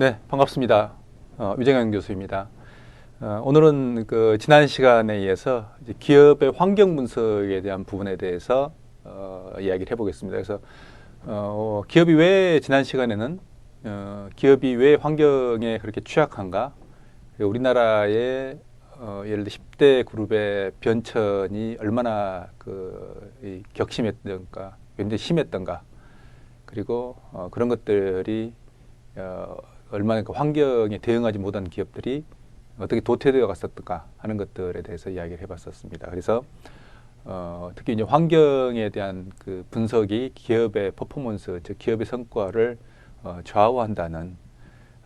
네, 반갑습니다. 어, 유정현 교수입니다. 어, 오늘은 그 지난 시간에 이어서 이제 기업의 환경 분석에 대한 부분에 대해서 어, 이야기를 해보겠습니다. 그래서 어, 기업이 왜 지난 시간에는 어, 기업이 왜 환경에 그렇게 취약한가? 우리나라의 어, 예를 들어 10대 그룹의 변천이 얼마나 그, 이 격심했던가, 굉장히 심했던가, 그리고 어, 그런 것들이 어, 얼마나 그 환경에 대응하지 못한 기업들이 어떻게 도태되어 갔었던가 하는 것들에 대해서 이야기를 해봤었습니다. 그래서 어, 특히 이제 환경에 대한 그 분석이 기업의 퍼포먼스, 즉 기업의 성과를 어, 좌우한다는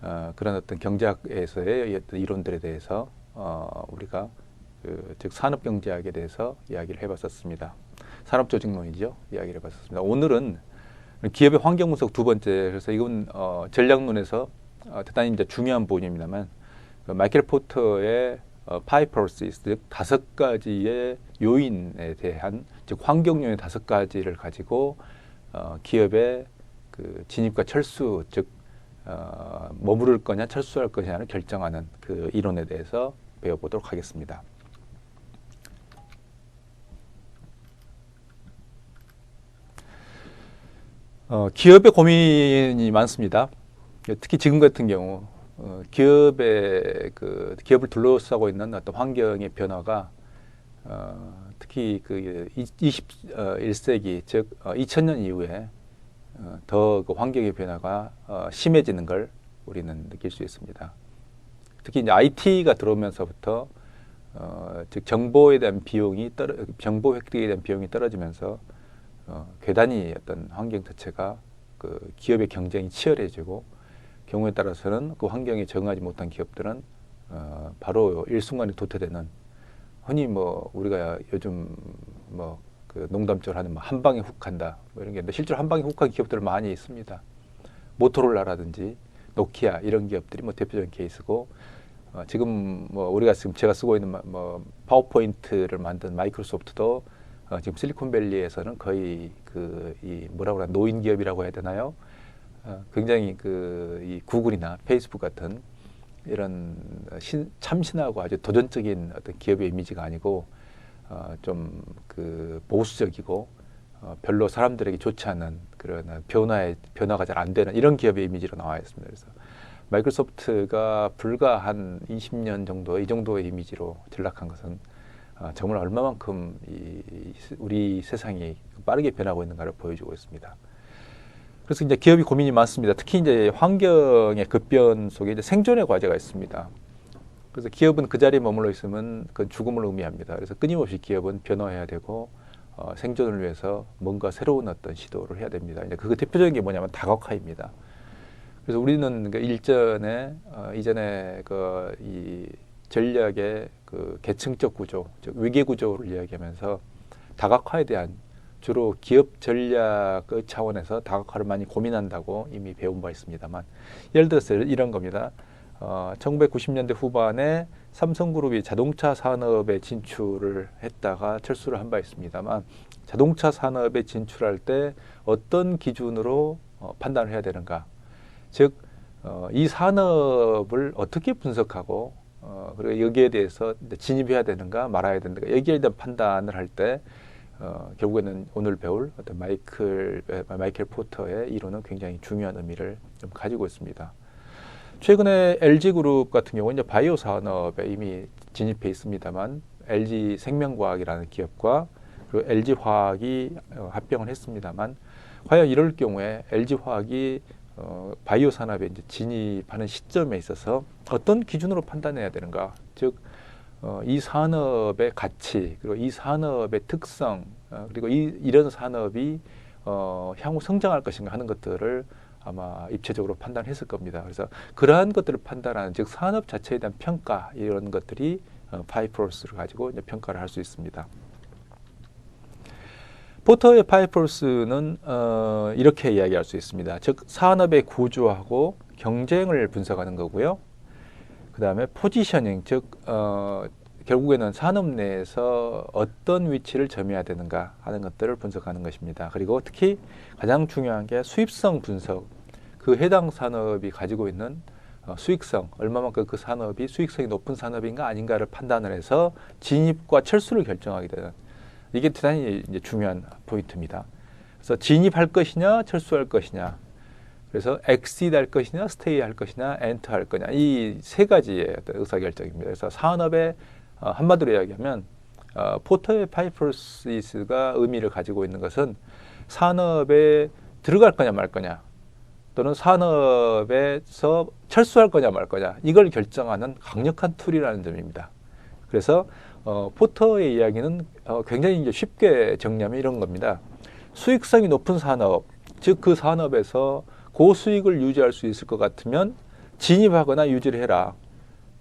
어, 그런 어떤 경제학에서의 어떤 이론들에 대해서 어, 우리가 그, 즉 산업 경제학에 대해서 이야기를 해봤었습니다. 산업 조직론이죠. 이야기를 해봤었습니다. 오늘은 기업의 환경 분석 두 번째. 그래서 이건 어, 전략론에서 어, 대단히 이제 중요한 부분입니다만 그 마이클 포터의 어, 파이퍼시스 즉 다섯 가지의 요인에 대한 즉 환경 요인 다섯 가지를 가지고 어, 기업의 그 진입과 철수 즉 어, 머무를 거냐 철수할 거냐를 결정하는 그 이론에 대해서 배워보도록 하겠습니다. 어, 기업의 고민이 많습니다. 특히 지금 같은 경우 어, 기업의 그 기업을 둘러싸고 있는 어떤 환경의 변화가 어, 특히 그 21세기 즉 어, 2000년 이후에 어, 더그 환경의 변화가 어, 심해지는 걸 우리는 느낄 수 있습니다. 특히 이제 IT가 들어오면서부터 어, 즉 정보에 대한 비용이 떨어 정보 획득에 대한 비용이 떨어지면서 어, 괴단히 어떤 환경 자체가 그 기업의 경쟁이 치열해지고 경우에 따라서는 그 환경에 적응하지 못한 기업들은 어, 바로 일순간에 도태되는 흔히 뭐 우리가 요즘 뭐 그 농담적으로 하는 뭐 한 방에 훅 한다 뭐 이런 게 있는데 실제로 한 방에 훅한 기업들 많이 있습니다. 모토롤라라든지 노키아 이런 기업들이 뭐 대표적인 케이스고 어, 지금 뭐 우리가 지금 제가 쓰고 있는 마- 뭐 파워포인트를 만든 마이크로소프트도 어, 지금 실리콘밸리에서는 거의 그 이 뭐라고 그래 노인 기업이라고 해야 되나요? 어, 굉장히 그이 구글이나 페이스북 같은 이런 신, 참신하고 아주 도전적인 어떤 기업의 이미지가 아니고 어, 좀 그 보수적이고 어, 별로 사람들에게 좋지 않은 그런 변화에 변화가 잘 안 되는 이런 기업의 이미지로 나와 있습니다. 그래서 마이크로소프트가 불과 한 20년 정도 이 정도의 이미지로 전락한 것은 어, 정말 얼마만큼 이, 이 우리 세상이 빠르게 변하고 있는가를 보여주고 있습니다. 그래서 이제 기업이 고민이 많습니다. 특히 이제 환경의 급변 속에 이제 생존의 과제가 있습니다. 그래서 기업은 그 자리에 머물러 있으면 그 죽음을 의미합니다. 그래서 끊임없이 기업은 변화해야 되고 어, 생존을 위해서 뭔가 새로운 어떤 시도를 해야 됩니다. 이제 그 대표적인 게 뭐냐면 다각화입니다. 그래서 우리는 그 일전에 어, 이전에 그 이 전략의 그 계층적 구조, 즉 위계 구조를 이야기하면서 다각화에 대한 주로 기업 전략의 차원에서 다각화를 많이 고민한다고 이미 배운 바 있습니다만 예를 들어서 이런 겁니다. 어, 1990년대 후반에 삼성그룹이 자동차 산업에 진출을 했다가 철수를 한 바 있습니다만 자동차 산업에 진출할 때 어떤 기준으로 어, 판단을 해야 되는가? 즉, 어, 이 산업을 어떻게 분석하고 어, 그리고 여기에 대해서 진입해야 되는가 말아야 되는가 여기에 대한 판단을 할때 어, 결국에는 오늘 배울 어떤 마이클 에, 마이클 포터의 이론은 굉장히 중요한 의미를 좀 가지고 있습니다. 최근에 LG 그룹 같은 경우는 이제 바이오 산업에 이미 진입해 있습니다만 LG 생명과학이라는 기업과 그리고 LG 화학이 어, 합병을 했습니다만 과연 이럴 경우에 LG 화학이 어, 바이오 산업에 이제 진입하는 시점에 있어서 어떤 기준으로 판단해야 되는가? 즉, 어, 이 산업의 가치 그리고 이 산업의 특성 어, 그리고 이, 이런 산업이 어, 향후 성장할 것인가 하는 것들을 아마 입체적으로 판단했을 겁니다. 그래서 그러한 것들을 판단하는 즉 산업 자체에 대한 평가 이런 것들이 어, 파이프로스를 가지고 이제 평가를 할 수 있습니다. 포터의 파이프로스는 어, 이렇게 이야기할 수 있습니다. 즉 산업의 구조하고 경쟁을 분석하는 거고요. 그 다음에 포지셔닝, 즉 어, 결국에는 산업 내에서 어떤 위치를 점해야 되는가 하는 것들을 분석하는 것입니다. 그리고 특히 가장 중요한 게 수입성 분석, 그 해당 산업이 가지고 있는 어, 수익성 얼마만큼 그 산업이 수익성이 높은 산업인가 아닌가를 판단을 해서 진입과 철수를 결정하게 되는 이게 대단히 중요한 포인트입니다. 그래서 진입할 것이냐 철수할 것이냐 그래서 exit 할 것이냐 stay 할 것이냐 enter 할 거냐 이 세 가지의 어떤 의사결정입니다. 그래서 산업의 어, 한마디로 이야기하면 어, 포터의 파이프로시스가 의미를 가지고 있는 것은 산업에 들어갈 거냐 말 거냐 또는 산업에서 철수할 거냐 말 거냐 이걸 결정하는 강력한 툴이라는 점입니다. 그래서 어, 포터의 이야기는 어, 굉장히 이제 쉽게 정리하면 이런 겁니다. 수익성이 높은 산업, 즉 그 산업에서 고수익을 유지할 수 있을 것 같으면 진입하거나 유지를 해라.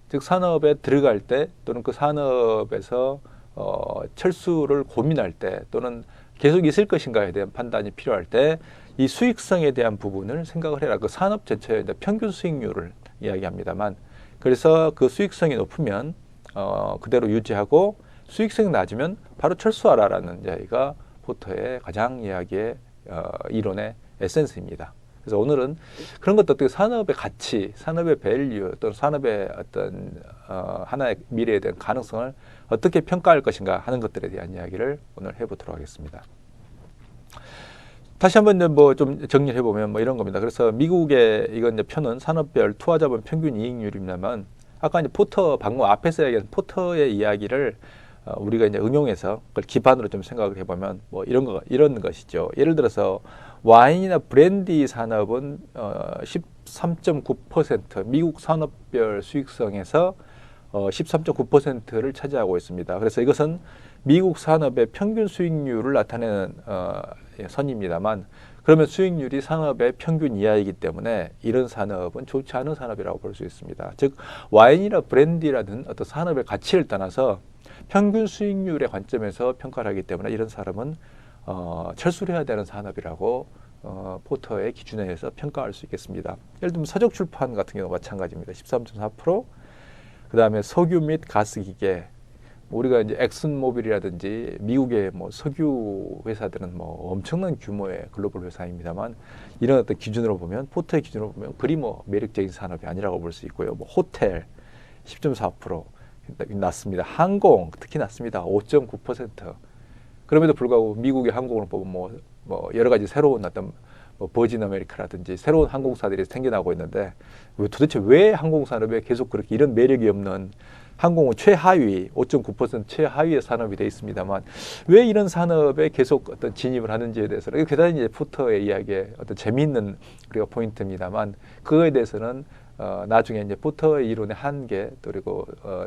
즉 산업에 들어갈 때 또는 그 산업에서 어, 철수를 고민할 때 또는 계속 있을 것인가에 대한 판단이 필요할 때 이 수익성에 대한 부분을 생각을 해라. 그 산업 전체의 평균 수익률을 이야기합니다만 그래서 그 수익성이 높으면 어, 그대로 유지하고 수익성이 낮으면 바로 철수하라라는 이야기가 포터의 가장 이야기의 어, 이론의 에센스입니다. 그래서 오늘은 그런 것도 어떻게 산업의 가치, 산업의 밸류, 또는 산업의 어떤 어, 하나의 미래에 대한 가능성을 어떻게 평가할 것인가 하는 것들에 대한 이야기를 오늘 해보도록 하겠습니다. 다시 한번 뭐 좀 정리해 보면 뭐 이런 겁니다. 그래서 미국의 이건 이제 표는 산업별 투하자본 평균 이익률입니다만 아까 이제 포터 방금 앞에서 얘기한 포터의 이야기를 어, 우리가 이제 응용해서 그걸 기반으로 좀 생각을 해보면 뭐 이런 거 이런 것이죠. 예를 들어서 와인이나 브랜디 산업은 어, 13.9% 미국 산업별 수익성에서 어, 13.9%를 차지하고 있습니다. 그래서 이것은 미국 산업의 평균 수익률을 나타내는 어, 예, 선입니다만 그러면 수익률이 산업의 평균 이하이기 때문에 이런 산업은 좋지 않은 산업이라고 볼 수 있습니다. 즉 와인이나 브랜디라든 어떤 산업의 가치를 떠나서 평균 수익률의 관점에서 평가를 하기 때문에 이런 사람은 어, 철수를 해야 되는 산업이라고 어, 포터의 기준에 의해서 평가할 수 있겠습니다. 예를 들면 서적 출판 같은 경우 마찬가지입니다. 13.4%. 그 다음에 석유 및 가스 기계. 우리가 이제 엑슨모빌이라든지 미국의 뭐 석유 회사들은 뭐 엄청난 규모의 글로벌 회사입니다만 이런 어떤 기준으로 보면 포터의 기준으로 보면 그리 뭐 매력적인 산업이 아니라고 볼 수 있고요. 뭐 호텔 10.4% 낮습니다. 항공 특히 낮습니다. 5.9%. 그럼에도 불구하고 미국의 항공을 보면 뭐, 뭐 여러 가지 새로운 어떤 뭐 버진 아메리카라든지 새로운 항공사들이 생겨나고 있는데 도대체 왜 항공 산업에 계속 그렇게 이런 매력이 없는 항공은 최하위 5.9% 최하위의 산업이 돼 있습니다만 왜 이런 산업에 계속 어떤 진입을 하는지에 대해서는 대단히 이제 푸터의 이야기에 어떤 재미있는 우리가 포인트입니다만 그거에 대해서는 어, 나중에 이제 포터의 이론의 한계 그리고 어,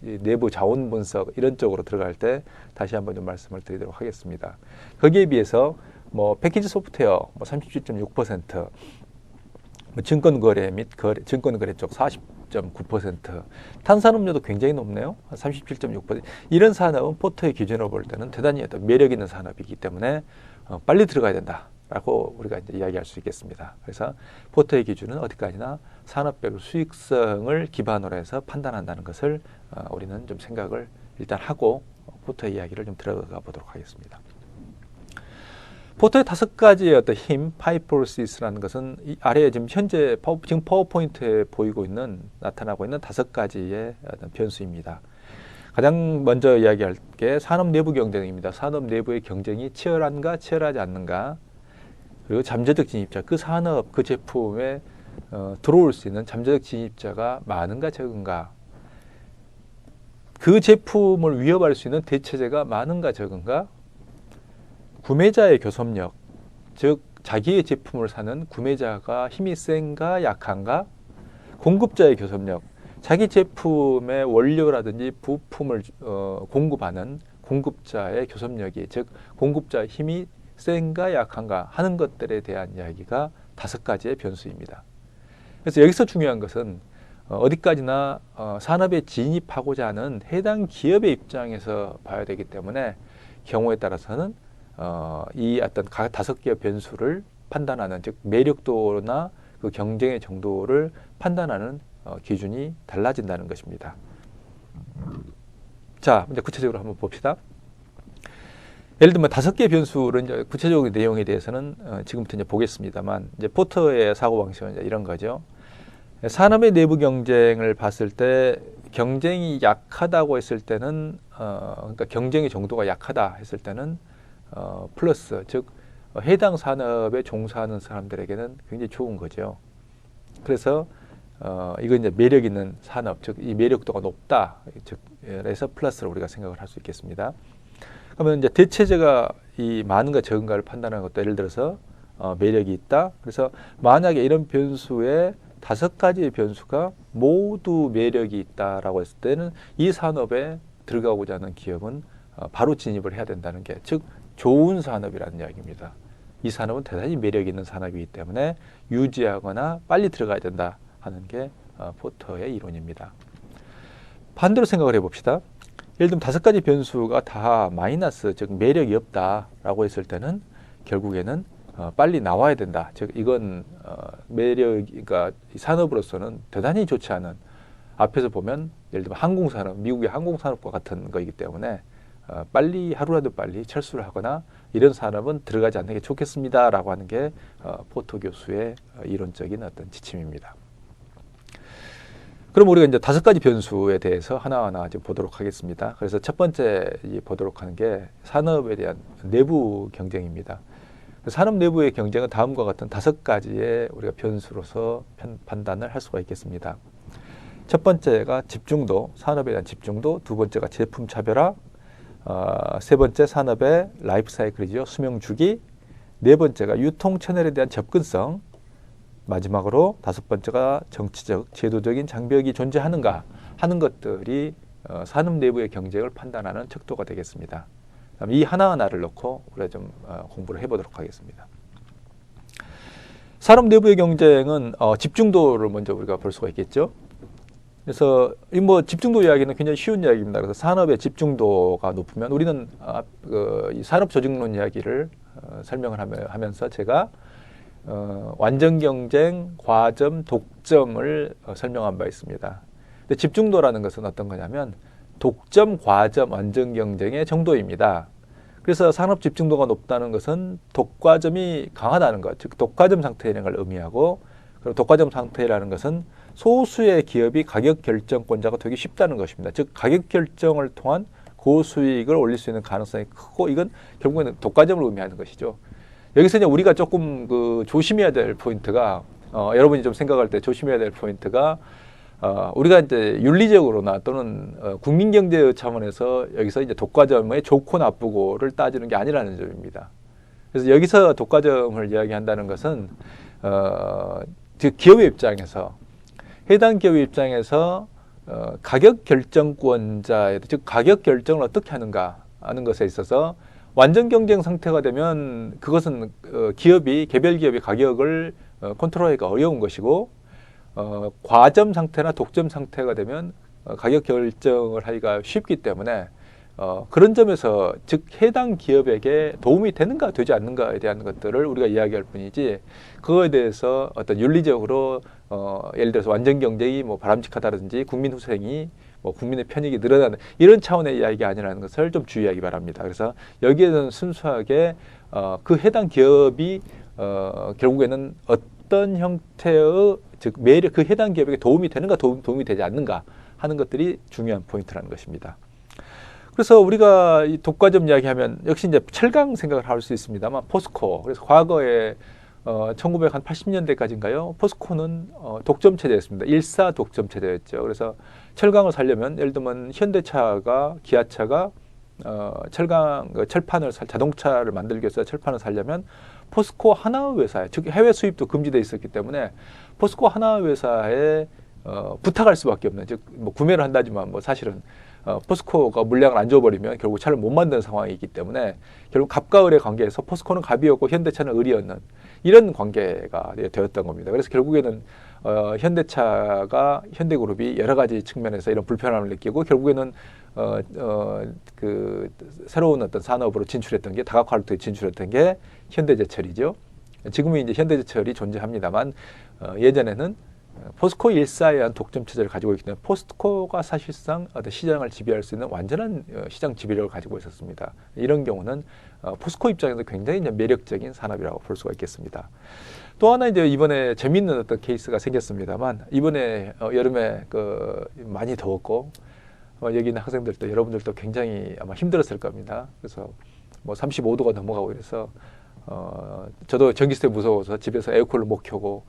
내부 자원 분석 이런 쪽으로 들어갈 때 다시 한번 좀 말씀을 드리도록 하겠습니다. 거기에 비해서 뭐 패키지 소프트웨어 뭐 37.6%, 뭐 증권 거래 및 거래, 증권 거래 쪽 40.9%, 탄산음료도 굉장히 높네요. 37.6%. 이런 산업은 포터의 기준으로 볼 때는 대단히 매력 있는 산업이기 때문에 어, 빨리 들어가야 된다. 라고 우리가 이제 이야기할 수 있겠습니다. 그래서 포터의 기준은 어디까지나 산업별 수익성을 기반으로 해서 판단한다는 것을 어, 우리는 좀 생각을 일단 하고 포터의 이야기를 좀 들어가 보도록 하겠습니다. 포터의 다섯 가지의 어떤 힘, 파이프로시스라는 것은 이 아래에 지금 현재 파워, 지금 파워포인트에 보이고 있는 나타나고 있는 다섯 가지의 어떤 변수입니다. 가장 먼저 이야기할 게 산업 내부 경쟁입니다. 산업 내부의 경쟁이 치열한가 치열하지 않는가 그리고 잠재적 진입자 그 산업 그 제품에 어, 들어올 수 있는 잠재적 진입자가 많은가 적은가. 그 제품을 위협할 수 있는 대체제가 많은가 적은가? 구매자의 교섭력, 즉 자기의 제품을 사는 구매자가 힘이 센가 약한가, 공급자의 교섭력, 자기 제품의 원료라든지 부품을 어, 공급하는 공급자의 교섭력이 즉 공급자의 힘이 센가 약한가 하는 것들에 대한 이야기가 다섯 가지의 변수입니다. 그래서 여기서 중요한 것은 어, 어디까지나 어, 산업에 진입하고자 하는 해당 기업의 입장에서 봐야 되기 때문에 경우에 따라서는 어, 이 어떤 각 다섯 개의 변수를 판단하는 즉 매력도나 그 경쟁의 정도를 판단하는 어, 기준이 달라진다는 것입니다. 자, 이제 구체적으로 한번 봅시다. 예를 들면 다섯 개의 변수를 이제 구체적인 내용에 대해서는 어, 지금부터 이제 보겠습니다만 이제 포터의 사고 방식은 이제 이런 거죠. 산업의 내부 경쟁을 봤을 때 경쟁이 약하다고 했을 때는 어, 그러니까 경쟁의 정도가 약하다 했을 때는 어, 플러스 즉 어, 해당 산업에 종사하는 사람들에게는 굉장히 좋은 거죠. 그래서 어, 이건 이제 매력 있는 산업, 즉 이 매력도가 높다, 즉 그래서 플러스로 우리가 생각을 할 수 있겠습니다. 그러면 이제 대체제가 이 많은가 적은가를 판단하는 것도 예를 들어서 어, 매력이 있다. 그래서 만약에 이런 변수에 다섯 가지의 변수가 모두 매력이 있다라고 했을 때는 이 산업에 들어가고자 하는 기업은 어, 바로 진입을 해야 된다는 게 즉 좋은 산업이라는 이야기입니다. 이 산업은 대단히 매력 있는 산업이기 때문에 유지하거나 빨리 들어가야 된다 하는 게 어, 포터의 이론입니다. 반대로 생각을 해봅시다. 예를 들면 다섯 가지 변수가 다 마이너스, 즉 매력이 없다라고 했을 때는 결국에는 어, 빨리 나와야 된다. 즉 이건 어, 매력, 그러니까 이 산업으로서는 대단히 좋지 않은 앞에서 보면 예를 들면 항공산업, 미국의 항공산업과 같은 거이기 때문에 어, 빨리 하루라도 빨리 철수를 하거나 이런 산업은 들어가지 않는 게 좋겠습니다라고 하는 게 어, 포토 교수의 어, 이론적인 어떤 지침입니다. 그럼 우리가 이제 다섯 가지 변수에 대해서 하나하나 좀 보도록 하겠습니다. 그래서 첫 번째 이 보도록 하는 게 산업에 대한 내부 경쟁입니다. 산업 내부의 경쟁은 다음과 같은 다섯 가지의 우리가 변수로서 편, 판단을 할 수가 있겠습니다. 첫 번째가 집중도, 산업에 대한 집중도, 두 번째가 제품 차별화, 어, 세 번째 산업의 라이프 사이클이죠. 수명 주기, 네 번째가 유통 채널에 대한 접근성, 마지막으로 다섯 번째가 정치적, 제도적인 장벽이 존재하는가 하는 것들이 어, 산업 내부의 경쟁을 판단하는 척도가 되겠습니다. 이 하나하나를 놓고 우리가 좀 어, 공부를 해보도록 하겠습니다. 산업 내부의 경쟁은 어, 집중도를 먼저 우리가 볼 수가 있겠죠. 그래서 이 뭐 집중도 이야기는 굉장히 쉬운 이야기입니다. 그래서 산업의 집중도가 높으면 우리는 아, 그, 이 산업 조직론 이야기를 어, 설명을 하면서 제가 어, 완전 경쟁, 과점, 독점을 어, 설명한 바 있습니다. 근데 집중도라는 것은 어떤 거냐면 독점, 과점, 완전 경쟁의 정도입니다. 그래서 산업 집중도가 높다는 것은 독과점이 강하다는 것, 즉 독과점 상태라는 걸 의미하고 그리고 독과점 상태라는 것은 소수의 기업이 가격 결정권자가 되기 쉽다는 것입니다. 즉 가격 결정을 통한 고수익을 올릴 수 있는 가능성이 크고 이건 결국에는 독과점을 의미하는 것이죠. 여기서 이제 우리가 조금 그 조심해야 될 포인트가 어, 여러분이 좀 생각할 때 조심해야 될 포인트가 어, 우리가 이제 윤리적으로나 또는 어, 국민 경제 차원에서 여기서 이제 독과점의 좋고 나쁘고를 따지는 게 아니라는 점입니다. 그래서 여기서 독과점을 이야기한다는 것은 어, 즉 기업의 입장에서 해당 기업의 입장에서 어, 가격 결정권자, 즉 가격 결정을 어떻게 하는가 하는 것에 있어서 완전 경쟁 상태가 되면 그것은 어, 기업이 개별 기업이 가격을 어, 컨트롤하기가 어려운 것이고 어, 과점 상태나 독점 상태가 되면 어, 가격 결정을 하기가 쉽기 때문에 어, 그런 점에서 즉 해당 기업에게 도움이 되는가 되지 않는가에 대한 것들을 우리가 이야기할 뿐이지 그거에 대해서 어떤 윤리적으로 어, 예를 들어서 완전 경쟁이 뭐 바람직하다든지 국민 후생이 뭐 국민의 편익이 늘어나는 이런 차원의 이야기가 아니라는 것을 좀 주의하기 바랍니다. 그래서 여기에는 순수하게 어, 그 해당 기업이 어, 결국에는 어떤 형태의 즉 매력 그 해당 기업에게 도움이 되는가 도움, 도움이 되지 않는가 하는 것들이 중요한 포인트라는 것입니다. 그래서 우리가 이 독과점 이야기하면 역시 이제 철강 생각을 할 수 있습니다만 포스코 그래서 과거에 어, 1980년대까지인가요? 포스코는 어, 독점 체제였습니다. 일사 독점 체제였죠. 그래서 철강을 살려면 예를 들면 현대차가 기아차가 어, 철강 그 철판을 살, 자동차를 만들기 위해서 철판을 살려면 포스코 하나 회사에 즉 해외 수입도 금지돼 있었기 때문에 포스코 하나 회사에 어, 부탁할 수밖에 없는 즉 뭐 구매를 한다지만 뭐 사실은 어, 포스코가 물량을 안 줘버리면 결국 차를 못 만드는 상황이기 때문에 결국 갑과 을의 관계에서 포스코는 갑이었고 현대차는 을이었는 이런 관계가 되었던 겁니다. 그래서 결국에는 어, 현대차가 현대그룹이 여러 가지 측면에서 이런 불편함을 느끼고 결국에는 어, 어, 그 새로운 어떤 산업으로 진출했던 게 다각화로 진출했던 게 현대제철이죠. 지금은 이제 현대제철이 존재합니다만 어, 예전에는 어, 포스코 일사에 의한 독점 체제를 가지고 있기 때문에 포스코가 사실상 어떤 시장을 지배할 수 있는 완전한 어, 시장 지배력을 가지고 있었습니다. 이런 경우는 어, 포스코 입장에서 굉장히 매력적인 산업이라고 볼 수가 있겠습니다. 또 하나 이제 이번에 재밌는 어떤 케이스가 생겼습니다만 이번에 어, 여름에 그 많이 더웠고 어, 여기 있는 학생들도 여러분들도 굉장히 아마 힘들었을 겁니다. 그래서 뭐 35도가 넘어가고 이래서 어, 저도 전기세 무서워서 집에서 에어컨을 못 켜고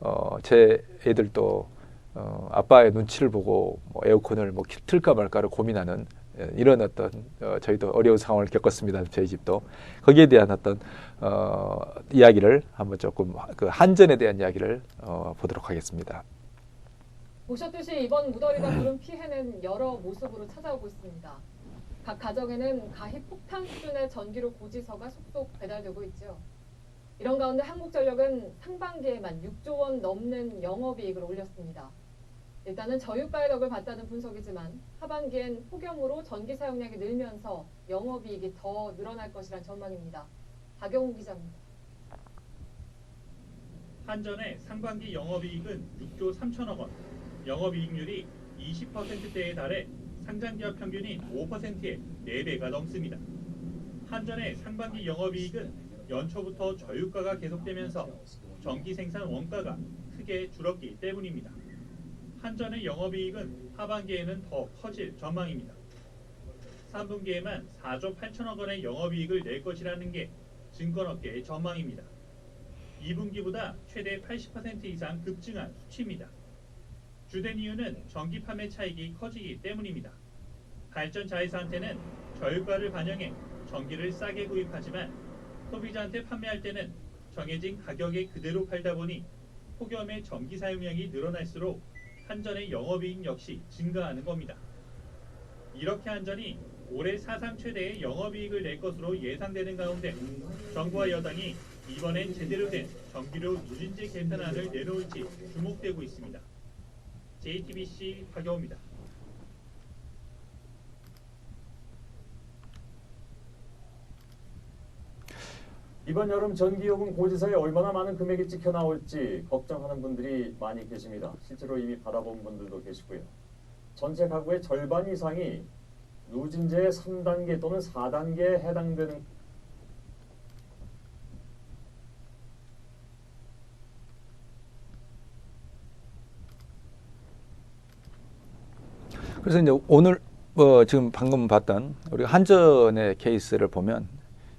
어, 제 애들도 어, 아빠의 눈치를 보고 뭐 에어컨을 뭐 키- 틀까 말까를 고민하는 예, 이런 어떤 어, 저희도 어려운 상황을 겪었습니다. 저희 집도 거기에 대한 어떤 어, 이야기를 한번 조금 그 한전에 대한 이야기를 어, 보도록 하겠습니다. 보셨듯이 이번 무더위가 부른 피해는 여러 모습으로 찾아오고 있습니다. 각 가정에는 가히 폭탄 수준의 전기료 고지서가 속속 배달되고 있죠. 이런 가운데 한국전력은 상반기에만 6조 원 넘는 영업이익을 올렸습니다. 일단은 저유가의 덕을 봤다는 분석이지만 하반기엔 폭염으로 전기 사용량이 늘면서 영업이익이 더 늘어날 것이란 전망입니다. 박영우 기자입니다. 한전의 상반기 영업이익은 6조 3천억 원, 영업이익률이 20%대에 달해 상장기업 평균인 5%의 4배가 넘습니다. 한전의 상반기 영업이익은 연초부터 저유가가 계속되면서 전기 생산 원가가 크게 줄었기 때문입니다. 한전의 영업이익은 하반기에는 더 커질 전망입니다. 3분기에만 4조 8천억 원의 영업이익을 낼 것이라는 게 증권업계의 전망입니다. 2분기보다 최대 80% 이상 급증한 수치입니다. 주된 이유는 전기 판매 차익이 커지기 때문입니다. 발전 자회사한테는 저유가를 반영해 전기를 싸게 구입하지만 소비자한테 판매할 때는 정해진 가격에 그대로 팔다 보니 폭염의 전기 사용량이 늘어날수록 한전의 영업이익 역시 증가하는 겁니다. 이렇게 한전이 올해 사상 최대의 영업이익을 낼 것으로 예상되는 가운데 정부와 여당이 이번엔 제대로 된 전기료 누진제 개편안을 내놓을지 주목되고 있습니다. JTBC 박영호입니다. 이번 여름 전기요금 고지서에 얼마나 많은 금액이 찍혀 나올지 걱정하는 분들이 많이 계십니다. 실제로 이미 받아본 분들도 계시고요. 전체 가구의 절반 이상이 누진제의 3단계 또는 4단계에 해당되는 그래서 이제 오늘 뭐 지금 방금 봤던 우리가 한전의 케이스를 보면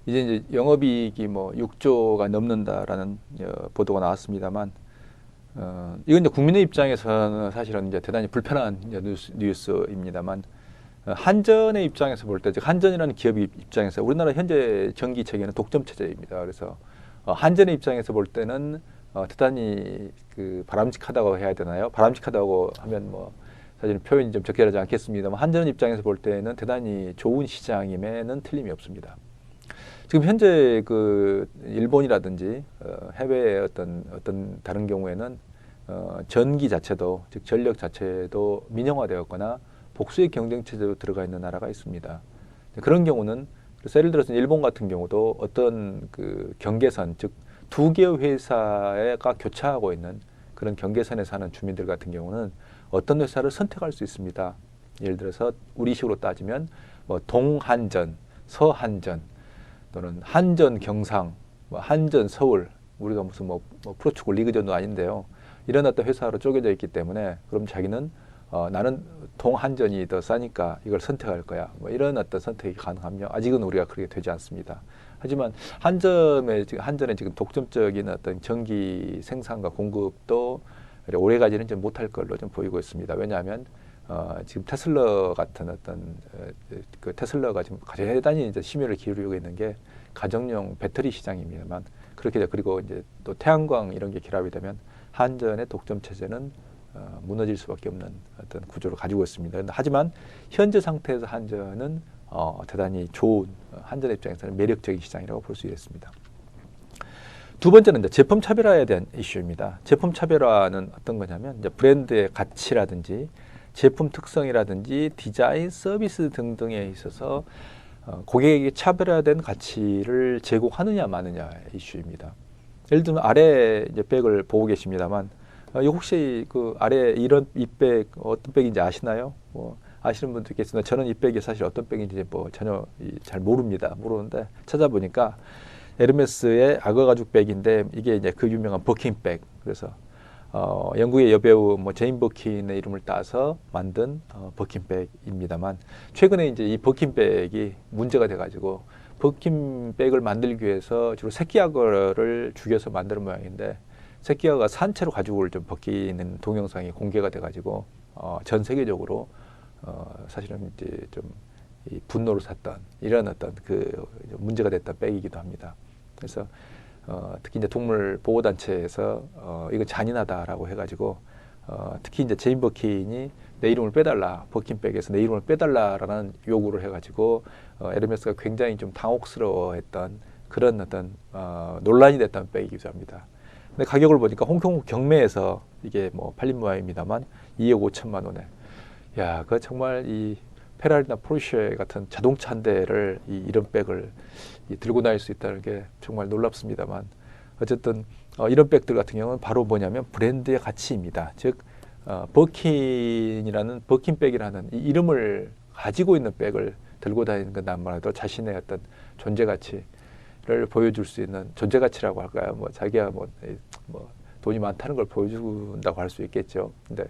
이제 이제 영업이익이 뭐 6조가 넘는다라는 어, 보도가 나왔습니다만 어, 이건 이제 국민의 입장에서는 사실은 이제 대단히 불편한 뉴스, 뉴스입니다만 어, 한전의 입장에서 볼 때, 즉 한전이라는 기업 입장에서 우리나라 현재 전기 체계는 독점 체제입니다. 그래서 어, 한전의 입장에서 볼 때는 어, 대단히 그 바람직하다고 해야 되나요? 바람직하다고 하면 뭐 사실 표현이 좀 적절하지 않겠습니다만 한전 입장에서 볼 때는 대단히 좋은 시장임에는 틀림이 없습니다. 지금 현재 그 일본이라든지 어, 해외의 어떤 어떤 다른 경우에는 어, 전기 자체도 즉 전력 자체도 민영화되었거나 복수의 경쟁 체제로 들어가 있는 나라가 있습니다. 그런 경우는 예를 들어서 일본 같은 경우도 어떤 그 경계선 즉 두 개의 회사가 교차하고 있는 그런 경계선에 사는 주민들 같은 경우는 어떤 회사를 선택할 수 있습니다. 예를 들어서 우리식으로 따지면 뭐 동한전, 서한전 또는 한전 경상, 뭐 한전 서울 우리가 무슨 뭐, 뭐 프로축구 리그전도 아닌데요. 이런 어떤 회사로 쪼개져 있기 때문에 그럼 자기는 어, 나는 동한전이 더 싸니까 이걸 선택할 거야. 뭐 이런 어떤 선택이 가능하며 아직은 우리가 그렇게 되지 않습니다. 하지만 한점의 지금 한전의 지금 독점적인 어떤 전기 생산과 공급도 오래가지는 좀 못할 걸로 좀 보이고 있습니다. 왜냐하면 어, 지금 테슬라 같은 어떤 어, 그 테슬라가 지금 대단히 이제 심혈을 기울이고 있는 게 가정용 배터리 시장입니다만 그렇게 돼 그리고 이제 또 태양광 이런 게 결합이 되면 한전의 독점 체제는 어, 무너질 수밖에 없는 어떤 구조를 가지고 있습니다. 하지만 현재 상태에서 한전은 어, 대단히 좋은 어, 한전 입장에서는 매력적인 시장이라고 볼 수 있습니다. 두 번째는 이제 제품 차별화에 대한 이슈입니다. 제품 차별화는 어떤 거냐면 이제 브랜드의 가치라든지 제품 특성이라든지 디자인, 서비스 등등에 있어서 어, 고객에게 차별화된 가치를 제공하느냐 마느냐 이슈입니다. 예를 들면 아래 이제 백을 보고 계십니다만 어, 이거 혹시 그 아래 이런 이 백 어떤 백인지 아시나요? 뭐 아시는 분도 있겠으나 저는 이 백이 사실 어떤 백인지 뭐 전혀 이- 잘 모릅니다. 모르는데 찾아보니까 에르메스의 악어 가죽 백인데 이게 이제 그 유명한 버킨 백. 그래서 어, 영국의 여배우 뭐 제인 버킨의 이름을 따서 만든 어, 버킨 백입니다만 최근에 이제 이 버킨 백이 문제가 돼가지고 버킨 백을 만들기 위해서 주로 새끼 악어를 죽여서 만드는 모양인데 새끼 악어가 산채로 가죽을 좀 벗기는 동영상이 공개가 돼가지고 어, 전 세계적으로 어, 사실은 이제 좀 이 분노를 샀던 이런 어떤 그 문제가 됐던 백이기도 합니다. 그래서 어, 특히 이제 동물 보호 단체에서 어, 이거 잔인하다라고 해가지고 어, 특히 이제 제인 버킨이 내 이름을 빼달라 버킨백에서 내 이름을 빼달라라는 요구를 해가지고 어, 에르메스가 굉장히 좀 당혹스러워했던 그런 어떤 어, 논란이 됐던 백이기도 합니다. 근데 가격을 보니까 홍콩 경매에서 이게 뭐 팔린 모양입니다만 2억 5천만 원에 야, 그 정말 이 페라리나 포르쉐 같은 자동차 한 대를 이 이런 백을 이 들고 다닐 수 있다는 게 정말 놀랍습니다만 어쨌든 어, 이런 백들 같은 경우는 바로 뭐냐면 브랜드의 가치입니다. 즉 어, 버킨이라는 버킨백이라는 이 이름을 가지고 있는 백을 들고 다니는 것만 해도 자신의 어떤 존재 가치를 보여줄 수 있는 존재 가치라고 할까요? 뭐 자기가 뭐, 이- 뭐 돈이 많다는 걸 보여준다고 할 수 있겠죠. 근데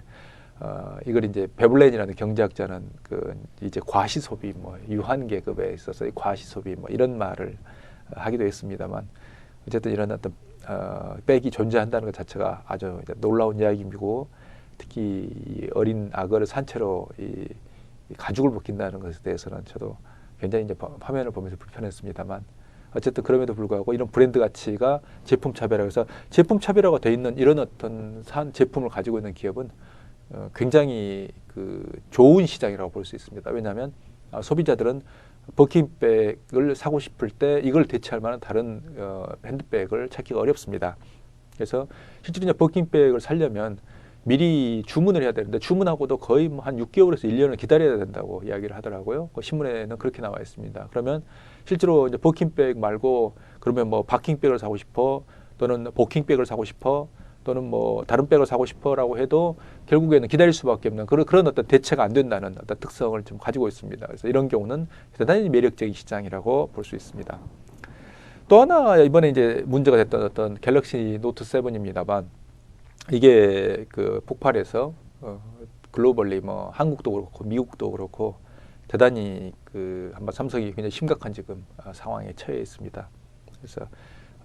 어, 이걸 이제 베블렌이라는 경제학자는 그 이제 과시 소비 뭐 유한 계급에 있어서 이 과시 소비 뭐 이런 말을 하기도 했습니다만 어쨌든 이런 어떤 어, 백이 존재한다는 것 자체가 아주 놀라운 이야기이고 특히 이 어린 악어를 산채로 이, 이 가죽을 벗긴다는 것에 대해서는 저도 굉장히 이제 화- 화면을 보면서 불편했습니다만 어쨌든 그럼에도 불구하고 이런 브랜드 가치가 제품 차별화해서 제품 차별화가 돼 있는 이런 어떤 산 제품을 가지고 있는 기업은 어, 굉장히 그 좋은 시장이라고 볼 수 있습니다. 왜냐하면 아, 소비자들은 버킨백을 사고 싶을 때 이걸 대체할 만한 다른 어, 핸드백을 찾기가 어렵습니다. 그래서 실제로 이제 버킨백을 살려면 미리 주문을 해야 되는데 주문하고도 거의 뭐 한 6개월에서 1년을 기다려야 된다고 이야기를 하더라고요. 그 신문에는 그렇게 나와 있습니다. 그러면 실제로 이제 버킨백 말고 그러면 뭐 바킹백을 사고 싶어 또는 보킹백을 사고 싶어 또는 뭐 다른 백을 사고 싶어라고 해도 결국에는 기다릴 수밖에 없는 그런 그런 어떤 대체가 안 된다는 어떤 특성을 좀 가지고 있습니다. 그래서 이런 경우는 대단히 매력적인 시장이라고 볼 수 있습니다. 또 하나 이번에 이제 문제가 됐던 어떤 갤럭시 노트 7입니다만 이게 그 폭발해서 어, 글로벌리 뭐 한국도 그렇고 미국도 그렇고 대단히 그 한번 삼성이 굉장히 심각한 지금 아, 상황에 처해 있습니다. 그래서 어,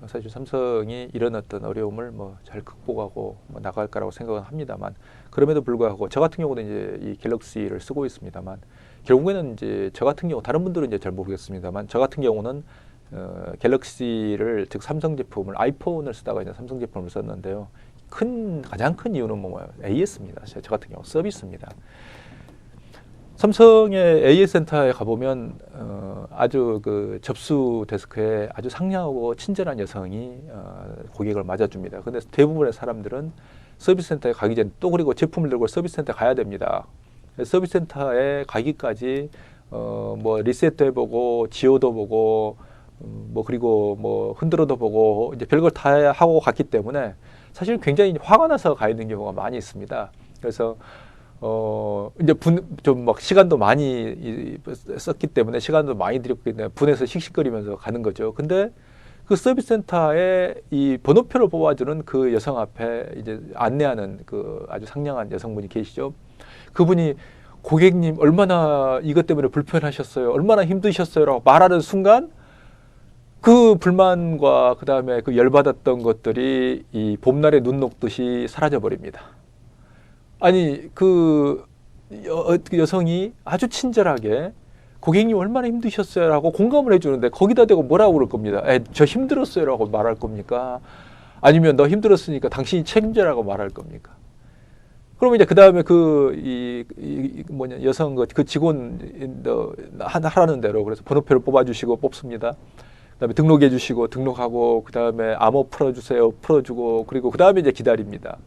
사실 삼성이 이런 어떤 어려움을 뭐 잘 극복하고 뭐 나갈 거라고 생각은 합니다만 그럼에도 불구하고 저 같은 경우도 이제 이 갤럭시를 쓰고 있습니다만 결국에는 이제 저 같은 경우 다른 분들은 이제 잘 모르겠습니다만 저 같은 경우는 어, 갤럭시를 즉 삼성 제품을 아이폰을 쓰다가 이제 삼성 제품을 썼는데요. 큰 가장 큰 이유는 뭐예요? AS입니다. 저 같은 경우 서비스입니다. 삼성의 AS 센터에 가보면 어, 아주 그 접수 데스크에 아주 상냥하고 친절한 여성이 어, 고객을 맞아줍니다. 근데 대부분의 사람들은 서비스 센터에 가기 전에 또 그리고 제품을 들고 서비스 센터에 가야 됩니다. 서비스 센터에 가기까지 어, 뭐 리셋도 해보고 지오도 보고 음, 뭐 그리고 뭐 흔들어도 보고 이제 별걸 다 하고 갔기 때문에 사실 굉장히 화가 나서 가 있는 경우가 많이 있습니다. 그래서 어 이제 분 좀 막 시간도 많이 이- 썼기 때문에 시간도 많이 들였기 때문에 분해서 씩씩거리면서 가는 거죠. 근데 그 서비스 센터에 이 번호표를 뽑아주는 그 여성 앞에 이제 안내하는 그 아주 상냥한 여성분이 계시죠. 그분이 고객님 얼마나 이것 때문에 불편하셨어요, 얼마나 힘드셨어요라고 말하는 순간 그 불만과 그 다음에 그 열받았던 것들이 이 봄날에 눈 녹듯이 사라져 버립니다. 아니 그 여, 그 여성이 아주 친절하게 고객님 얼마나 힘드셨어요라고 공감을 해주는데 거기다 대고 뭐라고 그럴 겁니다. 에, 저 힘들었어요라고 말할 겁니까? 아니면 너 힘들었으니까 당신이 책임져라고 말할 겁니까? 그러면 이제 그 다음에 그, 이, 이, 이 뭐냐, 여성 그, 그 직원, 하라는 대로 그래서 번호표를 뽑아주시고 뽑습니다. 그 다음에 등록해 주시고 등록하고 그 다음에 암호 풀어주세요. 풀어주고 그리고 그 다음에 이제 기다립니다.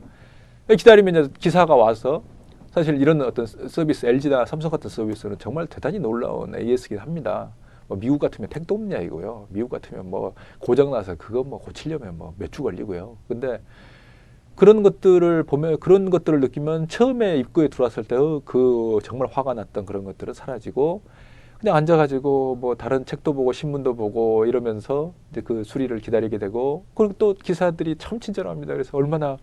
기다리면 기사가 와서 사실 이런 어떤 서비스, LG나 삼성 같은 서비스는 정말 대단히 놀라운 AS긴 합니다. 뭐 미국 같으면 택도 없냐 이고요. 미국 같으면 뭐 고장 나서 그거 뭐 고치려면 뭐 몇 주 걸리고요. 근데 그런 것들을 보면 그런 것들을 느끼면 처음에 입구에 들어왔을 때 그 정말 화가 났던 그런 것들은 사라지고 그냥 앉아가지고 뭐 다른 책도 보고 신문도 보고 이러면서 이제 그 수리를 기다리게 되고 그리고 또 기사들이 참 친절합니다. 그래서 얼마나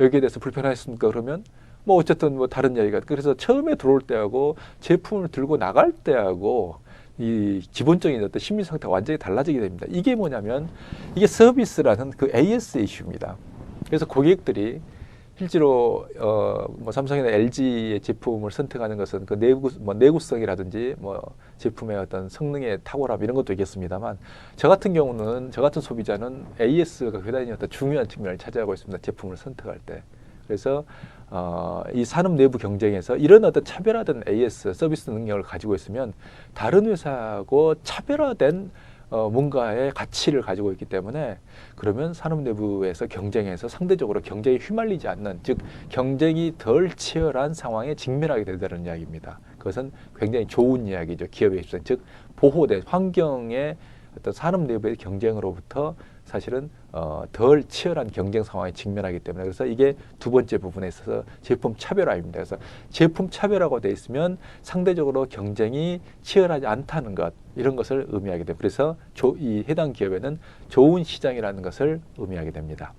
여기에 대해서 불편하셨습니까? 그러면 뭐 어쨌든 뭐 다른 이야기가 그래서 처음에 들어올 때하고 제품을 들고 나갈 때하고 이 기본적인 어떤 심리 상태가 완전히 달라지게 됩니다. 이게 뭐냐면 이게 서비스라는 그 AS 이슈입니다. 그래서 고객들이 실제로 어뭐 삼성이나 LG의 제품을 선택하는 것은 그 내구 뭐 내구성이라든지 뭐 제품의 어떤 성능의 탁월함 이런 것도 있겠습니다만 저 같은 경우는 저 같은 소비자는 AS가 굉장히 어떤 중요한 측면을 차지하고 있습니다. 제품을 선택할 때. 그래서 어, 이 산업 내부 경쟁에서 이런 어떤 차별화된 AS 서비스 능력을 가지고 있으면 다른 회사하고 차별화된 어, 뭔가의 가치를 가지고 있기 때문에 그러면 산업 내부에서 경쟁에서 상대적으로 경쟁이 휘말리지 않는 즉 경쟁이 덜 치열한 상황에 직면하게 된다는 이야기입니다. 그것은 굉장히 좋은 이야기죠. 기업의 입장 즉 보호된 환경의 어떤 산업 내부의 경쟁으로부터 사실은 어, 덜 치열한 경쟁 상황에 직면하기 때문에 그래서 이게 두 번째 부분에 있어서 제품 차별화입니다. 그래서 제품 차별화가 돼 있으면 상대적으로 경쟁이 치열하지 않다는 것 이런 것을 의미하게 됩니다. 그래서 조, 이 해당 기업에는 좋은 시장이라는 것을 의미하게 됩니다.